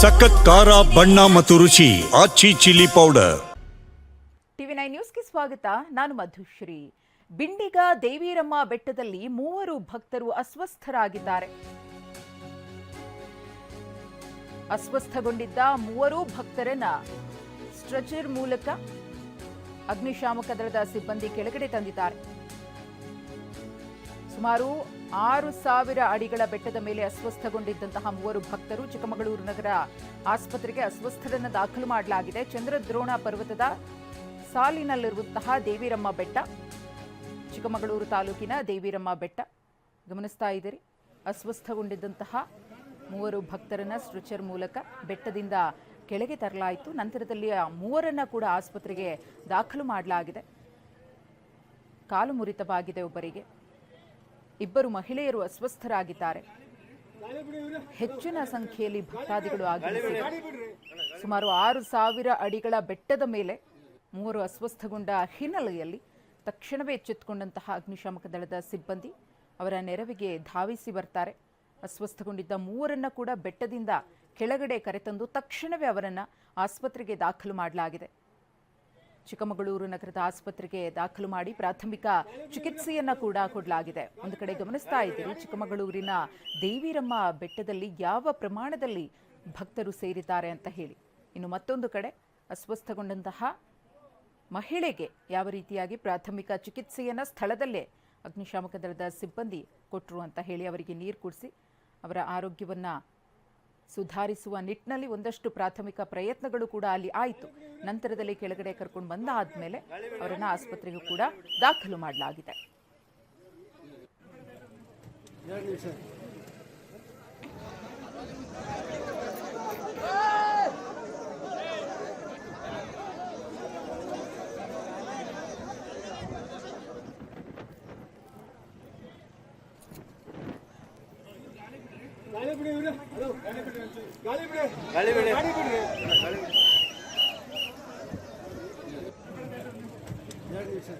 ಸಖತ್ ಖಾರ, ಬಣ್ಣ ಮತ್ತು ರುಚಿ, Aachi chilli powder. TV nine ನ್ಯೂಸ್ಗೆ ಸ್ವಾಗತ. ನಾನು ಮಧುಶ್ರೀ. ಬಿಂಡಿಗ ದೇವಿರಮ್ಮ ಬೆಟ್ಟದಲ್ಲಿ ಮೂವರು ಭಕ್ತರು ಅಸ್ವಸ್ಥರಾಗಿದ್ದಾರೆ. ಅಸ್ವಸ್ಥಗೊಂಡಿದ್ದ ಮೂವರೂ ಭಕ್ತರನ್ನ ಸ್ಟ್ರೆಚರ್ ಮೂಲಕ ಅಗ್ನಿಶಾಮಕ ದಳದ ಸಿಬ್ಬಂದಿ ಕೆಳಗಡೆ ತಂದಿದ್ದಾರೆ. ಸುಮಾರು ಆರು ಸಾವಿರ ಅಡಿಗಳ ಬೆಟ್ಟದ ಮೇಲೆ ಅಸ್ವಸ್ಥಗೊಂಡಿದ್ದಂತಹ ಮೂವರು ಭಕ್ತರು ಚಿಕ್ಕಮಗಳೂರು ನಗರ ಆಸ್ಪತ್ರೆಗೆ ಅಸ್ವಸ್ಥರನ್ನು ದಾಖಲು ಮಾಡಲಾಗಿದೆ. ಚಂದ್ರದ್ರೋಣ ಪರ್ವತದ ಸಾಲಿನಲ್ಲಿರುವಂತಹ ದೇವಿರಮ್ಮ ಬೆಟ್ಟ, ಚಿಕ್ಕಮಗಳೂರು ತಾಲೂಕಿನ ದೇವಿರಮ್ಮ ಬೆಟ್ಟ. ಗಮನಿಸ್ತಾ ಇದ್ದೀರಿ, ಅಸ್ವಸ್ಥಗೊಂಡಿದ್ದಂತಹ ಮೂವರು ಭಕ್ತರನ್ನ ಸ್ಟ್ರೆಚರ್ ಮೂಲಕ ಬೆಟ್ಟದಿಂದ ಕೆಳಗೆ ತರಲಾಯಿತು. ನಂತರದಲ್ಲಿ ಆ ಮೂವರನ್ನ ಕೂಡ ಆಸ್ಪತ್ರೆಗೆ ದಾಖಲು ಮಾಡಲಾಗಿದೆ. ಕಾಲು ಮುರಿತವಾಗಿದೆ ಒಬ್ಬರಿಗೆ. ಇಬ್ಬರು ಮಹಿಳೆಯರು ಅಸ್ವಸ್ಥರಾಗಿದ್ದಾರೆ. ಹೆಚ್ಚಿನ ಸಂಖ್ಯೆಯಲ್ಲಿ ಭಕ್ತಾದಿಗಳು ಆಗಮಿಸಿ ಸುಮಾರು ಆರು ಸಾವಿರ ಅಡಿಗಳ ಬೆಟ್ಟದ ಮೇಲೆ ಮೂವರು ಅಸ್ವಸ್ಥಗೊಂಡ ಹಿನ್ನೆಲೆಯಲ್ಲಿ ತಕ್ಷಣವೇ ಎಚ್ಚೆತ್ತುಕೊಂಡಂತಹ ಅಗ್ನಿಶಾಮಕ ದಳದ ಸಿಬ್ಬಂದಿ ಅವರ ನೆರವಿಗೆ ಧಾವಿಸಿ ಬರ್ತಾರೆ. ಅಸ್ವಸ್ಥಗೊಂಡಿದ್ದ ಮೂವರನ್ನ ಕೂಡ ಬೆಟ್ಟದಿಂದ ಕೆಳಗಡೆ ಕರೆತಂದು ತಕ್ಷಣವೇ ಅವರನ್ನು ಆಸ್ಪತ್ರೆಗೆ ದಾಖಲು ಮಾಡಲಾಗಿದೆ. ಚಿಕ್ಕಮಗಳೂರು ನಗರದ ಆಸ್ಪತ್ರೆಗೆ ದಾಖಲು ಮಾಡಿ ಪ್ರಾಥಮಿಕ ಚಿಕಿತ್ಸೆಯನ್ನ ಕೂಡ ಕೊಡಲಾಗಿದೆ. ಒಂದು ಕಡೆ ಗಮನಿಸ್ತಾ ಇದ್ದೀರಿ, ಚಿಕ್ಕಮಗಳೂರಿನ ದೇವಿರಮ್ಮ ಬೆಟ್ಟದಲ್ಲಿ ಯಾವ ಪ್ರಮಾಣದಲ್ಲಿ ಭಕ್ತರು ಸೇರಿದ್ದಾರೆ ಅಂತ ಹೇಳಿ. ಇನ್ನು ಮತ್ತೊಂದು ಕಡೆ, ಅಸ್ವಸ್ಥಗೊಂಡಂತಹ ಮಹಿಳೆಗೆ ಯಾವ ರೀತಿಯಾಗಿ ಪ್ರಾಥಮಿಕ ಚಿಕಿತ್ಸೆಯನ್ನ ಸ್ಥಳದಲ್ಲೇ ಅಗ್ನಿಶಾಮಕ ದಳದ ಸಿಬ್ಬಂದಿ ಕೊಟ್ಟರು ಅಂತ ಹೇಳಿ ಅವರಿಗೆ ನೀರು ಕುಡಿಸಿ ಅವರ ಆರೋಗ್ಯವನ್ನ ಸುಧಾರಿಸುವ ನಿಟ್ಟಿನಲ್ಲಿ ಒಂದಷ್ಟು ಪ್ರಾಥಮಿಕ ಪ್ರಯತ್ನಗಳು ಕೂಡ ಅಲ್ಲಿ ಆಯಿತು. ನಂತರದಲ್ಲಿ ಕೆಳಗಡೆ ಕರ್ಕೊಂಡು ಬಂದ ಆದ್ಮೇಲೆ ಅವರನ್ನು ಆಸ್ಪತ್ರೆಗೂ ಕೂಡ ದಾಖಲು ಮಾಡಲಾಗಿದೆ. Thank you, sir.